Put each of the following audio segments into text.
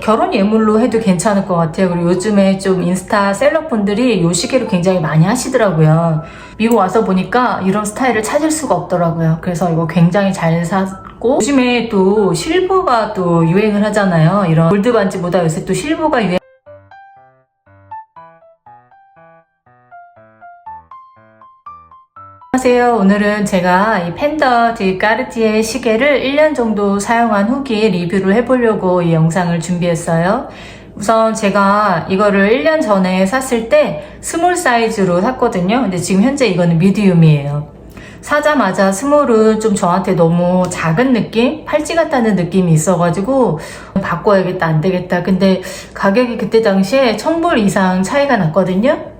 결혼 예물로 해도 괜찮을 것 같아요. 그리고 요즘에 좀 인스타 셀럽분들이 요 시계를 굉장히 많이 하시더라고요. 미국 와서 보니까 이런 스타일을 찾을 수가 없더라고요. 그래서 이거 굉장히 잘 샀고 요즘에 또 실버가 또 유행을 하잖아요. 이런 골드 반지보다 요새 또 실버가 유행 안녕하세요. 오늘은 제가 이 펜더 디 까르티에 시계를 1년 정도 사용한 후기 리뷰를 해보려고 이 영상을 준비했어요. 우선 제가 이거를 1년 전에 샀을 때 스몰 사이즈로 샀거든요. 근데 지금 현재 이거는 미디움이에요. 사자마자 스몰은 좀 저한테 너무 작은 느낌? 팔찌 같다는 느낌이 있어가지고 바꿔야겠다, 안 되겠다. 근데 가격이 그때 당시에 1000불 이상 차이가 났거든요.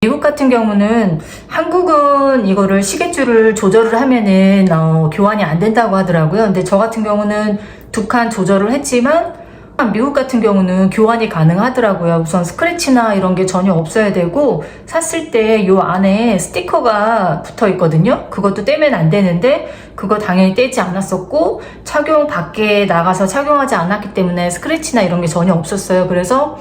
미국 같은 경우는 한국은 이거를 시계줄을 조절을 하면은 어, 교환이 안 된다고 하더라고요. 근데 저 같은 경우는 두 칸 조절을 했지만 미국 같은 경우는 교환이 가능하더라고요. 우선 스크래치나 이런 게 전혀 없어야 되고 샀을 때 요 안에 스티커가 붙어 있거든요. 그것도 떼면 안 되는데 그거 당연히 떼지 않았었고 착용 밖에 나가서 착용하지 않았기 때문에 스크래치나 이런 게 전혀 없었어요. 그래서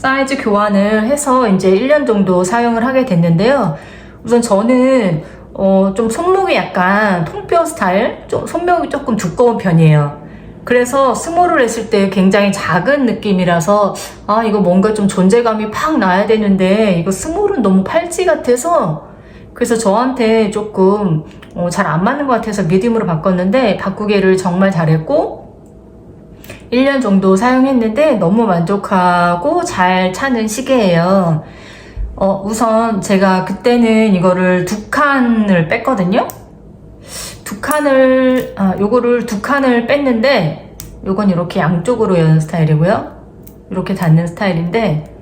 사이즈 교환을 해서 이제 1년 정도 사용을 하게 됐는데요. 우선 저는 어, 좀 손목이 약간 통뼈 스타일, 좀 손목이 조금 두꺼운 편이에요. 그래서 스몰을 했을 때 굉장히 작은 느낌이라서 아 이거 뭔가 좀 존재감이 팍 나야 되는데 이거 스몰은 너무 팔찌 같아서 그래서 저한테 조금 어, 잘 안 맞는 것 같아서 미디움으로 바꿨는데 바꾸기를 정말 잘했고 1년 정도 사용했는데 너무 만족하고 잘 차는 시계예요. 어, 우선 제가 그때는 이거를 두 칸을 뺐거든요. 두 칸을, 아, 요거를 두 칸을 뺐는데, 요건 이렇게 양쪽으로 여는 스타일이고요. 이렇게 닫는 스타일인데,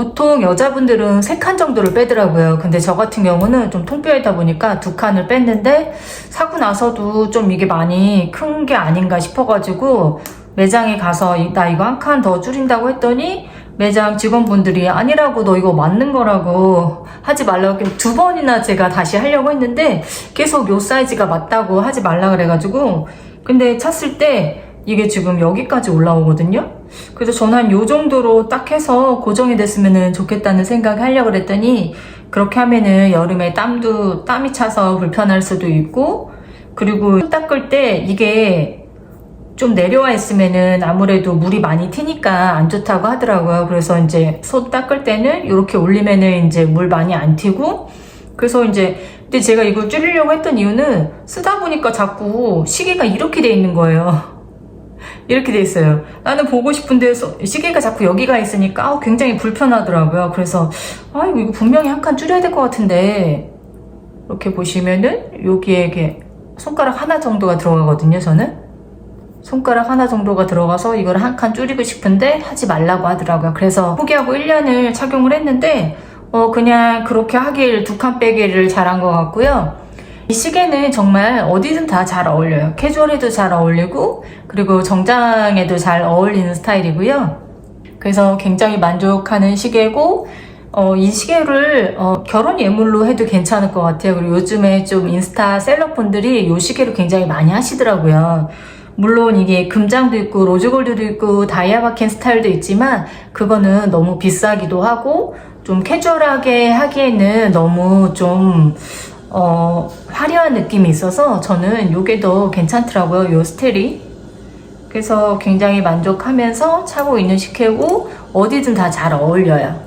보통 여자분들은 세 칸 정도를 빼더라고요. 근데 저 같은 경우는 좀 통뼈이다 보니까 두 칸을 뺐는데 사고 나서도 좀 이게 많이 큰 게 아닌가 싶어가지고 매장에 가서 이- 나 이거 한 칸 더 줄인다고 했더니 매장 직원분들이 아니라고 너 이거 맞는 거라고 하지 말라고 두 번이나 제가 다시 하려고 했는데 계속 요 사이즈가 맞다고 하지 말라 그래가지고 근데 찼을 때 이게 지금 여기까지 올라오거든요. 그래서 저는 한요 정도로 딱 해서 고정이 됐으면 좋겠다는 생각 하려고 그랬더니 그렇게 하면은 여름에 땀도 땀이 차서 불편할 수도 있고 그리고 손 닦을 때 이게 좀 내려와 있으면은 아무래도 물이 많이 튀니까 안 좋다고 하더라고요. 그래서 이제 손 닦을 때는 이렇게 올리면은 이제 물 많이 안 튀고 그래서 이제 근데 제가 이걸 줄이려고 했던 이유는 쓰다 보니까 자꾸 시계가 이렇게 돼 있는 거예요. 이렇게 돼 있어요. 나는 보고 싶은데 서- 시계가 자꾸 여기가 있으니까 굉장히 불편하더라고요. 그래서 아 이거 분명히 한 칸 줄여야 될 것 같은데 이렇게 보시면은 여기에 이게 손가락 하나 정도가 들어가거든요. 저는 손가락 하나 정도가 들어가서 이걸 한 칸 줄이고 싶은데 하지 말라고 하더라고요. 그래서 포기하고 1년을 착용을 했는데 어 그냥 그렇게 하길 두 칸 빼기를 잘한 것 같고요. 이 시계는 정말 어디든 다 잘 어울려요. 캐주얼에도 잘 어울리고 그리고 정장에도 잘 어울리는 스타일이고요. 그래서 굉장히 만족하는 시계고 어, 이 시계를 어, 결혼 예물로 해도 괜찮을 것 같아요. 그리고 요즘에 좀 인스타 셀럽분들이 이 시계를 굉장히 많이 하시더라고요. 물론 이게 금장도 있고 로즈골드도 있고 다이아바켄 스타일도 있지만 그거는 너무 비싸기도 하고 좀 캐주얼하게 하기에는 너무 좀 어, 화려한 느낌이 있어서 저는 이게 더 괜찮더라고요. 요 스텔이. 그래서 굉장히 만족하면서 차고 있는 시계고 어디든 다 잘 어울려요.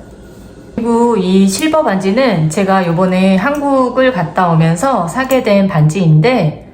그리고 이 실버 반지는 제가 요번에 한국을 갔다 오면서 사게 된 반지인데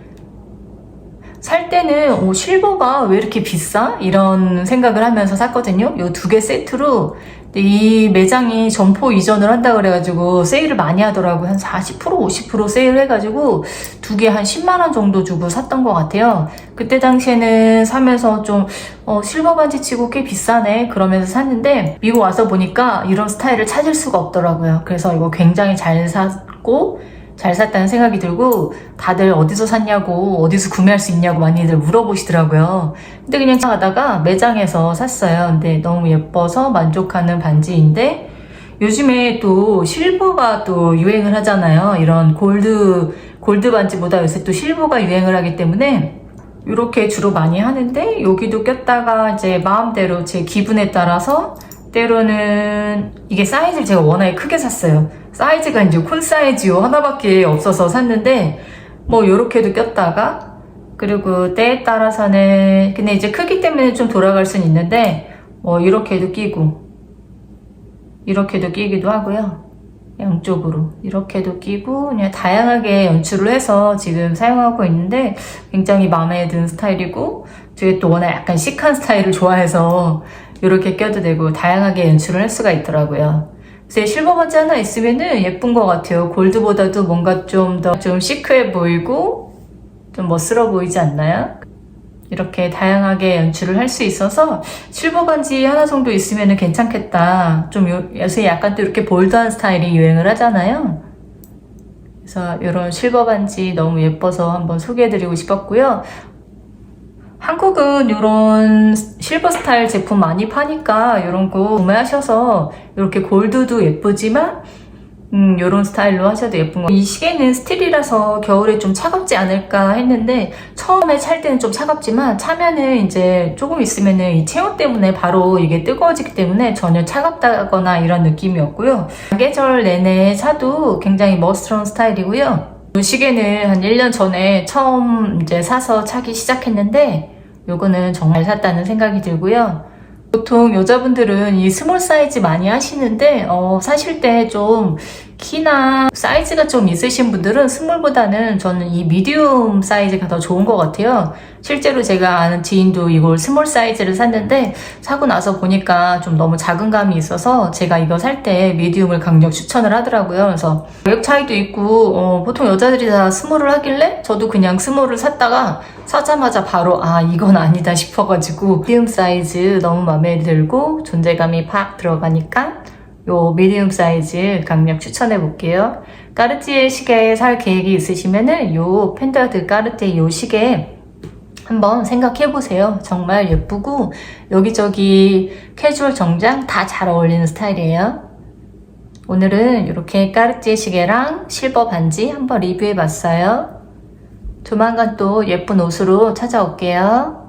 살 때는 오, 실버가 왜 이렇게 비싸? 이런 생각을 하면서 샀거든요. 요 두 개 세트로 이 매장이 점포 이전을 한다 그래가지고 세일을 많이 하더라고요. 한 40% 50% 세일을 해가지고 두 개 한 10만 원 정도 주고 샀던 것 같아요. 그때 당시에는 사면서 좀 어, 실버 반지 치고 꽤 비싸네 그러면서 샀는데 미국 와서 보니까 이런 스타일을 찾을 수가 없더라고요. 그래서 이거 굉장히 잘 샀고 잘 샀다는 생각이 들고 다들 어디서 샀냐고 어디서 구매할 수 있냐고 많이들 물어보시더라고요. 근데 그냥 가다가 매장에서 샀어요. 근데 너무 예뻐서 만족하는 반지인데 요즘에 또 실버가 또 유행을 하잖아요. 이런 골드 골드 반지보다 요새 또 실버가 유행을 하기 때문에 이렇게 주로 많이 하는데 여기도 꼈다가 이제 마음대로 제 기분에 따라서 때로는 이게 사이즈를 제가 워낙에 크게 샀어요. 사이즈가 이제 콘 사이즈 요 하나밖에 없어서 샀는데 뭐 이렇게도 꼈다가 그리고 때에 따라서는 근데 이제 크기 때문에 좀 돌아갈 수는 있는데 뭐 이렇게도 끼고 이렇게도 끼기도 하고요. 양쪽으로 이렇게도 끼고 그냥 다양하게 연출을 해서 지금 사용하고 있는데 굉장히 마음에 드는 스타일이고 제가 또 워낙 약간 시크한 스타일을 좋아해서 이렇게 껴도 되고 다양하게 연출을 할 수가 있더라고요. 그래서 실버 바지 하나 있으면은 예쁜 것 같아요. 골드보다도 뭔가 좀더좀 시크해 보이고 좀 멋스러워 보이지 않나요? 이렇게 다양하게 연출을 할 수 있어서 실버 반지 하나 정도 있으면 괜찮겠다. 좀 요, 요새 약간 또 이렇게 볼드한 스타일이 유행을 하잖아요. 그래서 이런 실버 반지 너무 예뻐서 한번 소개해드리고 싶었고요. 한국은 이런 실버 스타일 제품 많이 파니까 이런 거 구매하셔서 이렇게 골드도 예쁘지만 음, 요런 스타일로 하셔도 예쁜 거. 이 시계는 스틸이라서 겨울에 좀 차갑지 않을까 했는데, 처음에 찰 때는 좀 차갑지만, 차면은 이제 조금 있으면은 이 체온 때문에 바로 이게 뜨거워지기 때문에 전혀 차갑다거나 이런 느낌이 없고요. 계절 내내 차도 굉장히 멋스러운 스타일이고요. 이 시계는 한 1년 전에 처음 이제 사서 차기 시작했는데, 요거는 정말 샀다는 생각이 들고요. 보통 여자분들은 이 스몰 사이즈 많이 하시는데 어, 사실 때 좀 키나 사이즈가 좀 있으신 분들은 스몰보다는 저는 이 미디움 사이즈가 더 좋은 것 같아요. 실제로 제가 아는 지인도 이걸 스몰 사이즈를 샀는데 사고 나서 보니까 좀 너무 작은 감이 있어서 제가 이거 살 때 미디움을 강력 추천을 하더라고요. 그래서 가격 차이도 있고 어, 보통 여자들이 다 스몰을 하길래 저도 그냥 스몰을 샀다가 사자마자 바로 아 이건 아니다 싶어가지고 미디움 사이즈 너무 마음에 들고 존재감이 팍 들어가니까 요 미디움 사이즈 강력 추천해 볼게요. 까르띠에 시계 살 계획이 있으시면은 요 펜더드 까르띠에 요 시계 한번 생각해 보세요. 정말 예쁘고 여기저기 캐주얼 정장 다 잘 어울리는 스타일이에요. 오늘은 이렇게 까르띠에 시계랑 실버 반지 한번 리뷰해 봤어요. 조만간 또 예쁜 옷으로 찾아올게요.